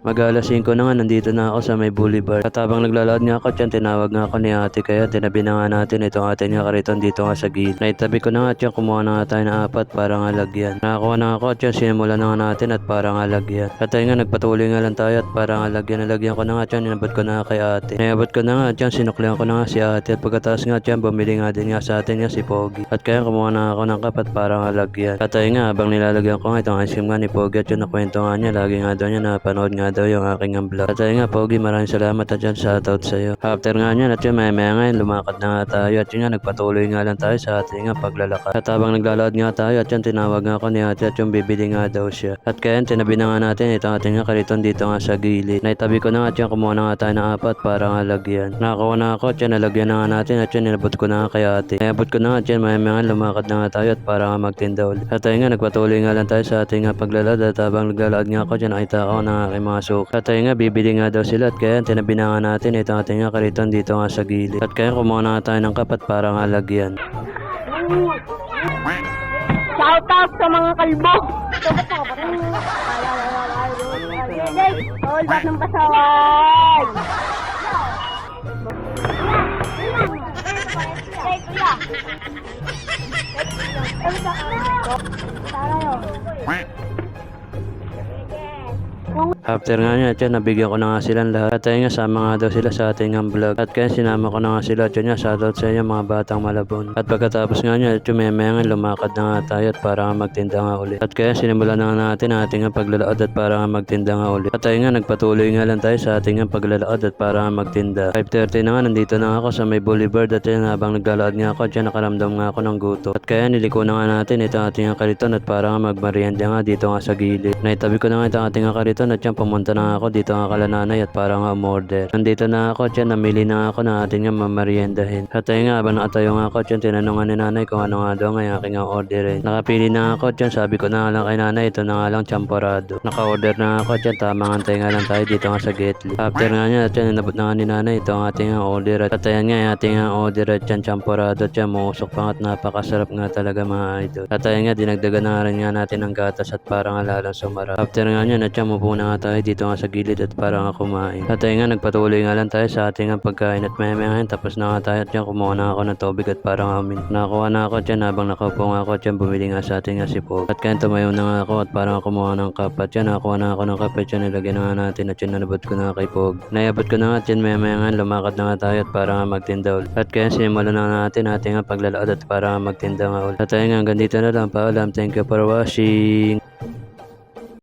Mag-alas 5 na nga, nandito na ako sa may boulevard. At habang nga ako dyan, tinawag nga ako ni ate kaya tinabi na nga natin itong ating nga kariton dito nga sa gilid. Naitabi ko na nga dyan, kumuha na nga tayo ng apat para nga lagyan. Nakakuha na ako dyan, sinimulan na nga natin at para nga lagyan. At tayo nga, nagpatuloy nga lang tayo at para nga lagyan. Nalagyan ko na nga dyan, inabot ko na nga kay ate. Inabot ko na nga dyan, sinuklihan ko na nga si ate. At pagkatapos nga dyan, bumili nga din nga sa atin nga si Pogi. At kaya kumuha na ako ng kapat para nga lagyan. At tayo nga, habang nilalagyan ko nga itong ice cream nga ni Pogi at yung nakwento nga niya, lagi nga daw niya napanood nga daw yung aking vlog. At tayo nga, Pogi, maraming salamat at dyan, shoutout sa'yo. After nga niyan, at yun, maya maya nga yun, lumakad na nga tayo. At yun nga, nagpatuloy nga lang tayo sa ating nga paglalakad. At habang naglalakad nga tayo, at yun, tinawag nga ako ni ate at yung bibili nga daw siya. At kaya tinabi na nga natin ito ating nga kariton dito nga sa gilid. Naitabi ko na nga at yun, kumuha na nga tayo ng apat para nga lagyan. Nakakuha na ako at yun, nalagyan na nga natin at yun, nilabot ko na nga kay ate. Nilabot ko na nga at yun, maya maya nga, lumakad na nga tayo at para nga magtinda ulit. At tayo nga, nagpatuloy nga lang tayo sa ating nga paglalakad at habang naglalakad nga ako dyan, nakita ko ng aking mga suka. At tayo nga, bibili nga daw sila at kaya tinabi na nga natin ito ating nga kariton dito nga sa gilid. At kaya kumuha na nga tayo ng kapat para nga lagyan. Shout out sa mga kalbo! All back ng pasaway! After nga niya, yun, nabigyan ko na nga silang lahat. At ayun nga, sama nga daw sila sa ating ang vlog. At kaya sinama ko na nga sila. Yun nga, shoutout sa inyo mga batang malabon. At pagkatapos nga niya, at yung maya nga, lumakad na nga tayo at para nga magtinda nga ulit. At kaya sinimulan na nga natin ang ating paglalaod at para nga magtinda nga ulit. At ayun nga, nagpatuloy nga lang tayo sa ating paglalaod at para nga magtinda. 5.30 na nga, nandito na ako sa may boulevard. At yun, habang naglalakad nga ako, dyan nakaramdam nga ako ng guto. At kaya niliko na nga natin ito ating kariton at para nga magmarienda nga dito nga sa gilid. Naitabi ko na nga ito ating kariton at yan pumunta na ako dito nga kala nanay at para nga umorder. Nandito na ako at yan namili na ako na ating nga mamariendahin. At ayun nga habang nakatayo nga ako at yan tinanong ni nanay kung ano nga daw nga yung aking nga orderin. Nakapili na ako at yan sabi ko na nga lang kay nanay ito na nga lang champorado. Naka-order na ako at yan tama nga antay nga lang tayo dito nga sa Getly. After nga niya at yan inabot na nga ni nanay ito ang ating nga order at, at ayan nga ating nga order at yan champorado at yan mausok pa at napakasarap nga talaga mga idol. At ayun nga dinagdagan na rin nga natin ng gatas at para nga lalang sumarap. After nga niya at yan mupo na nga tayo dito nga sa gilid at para nga kumain. At ayun nga nagpatuloy nga lang tayo sa ating pagkain at maya maya tapos na nga tayo at yan kumuha na ako ng tubig at para nga umin. Nakakuha na ako at yan habang nakaupo nga ako at yan bumili nga sa ating nga sipog. At kaya tumayo na nga ako at para nga kumuha ng cup at yan nakakuha na ako ng cup at yan nilagyan na nga natin at yan nalabot ko na kay Pog. Naiabot ko na nga at yan maya maya lumakad na nga tayo at para nga magtinda ulit. At kaya sinimulan na natin ating nga paglalaod at para nga magtinda nga ulit. At ayun nga hanggang na lang paalam. Thank you for watching.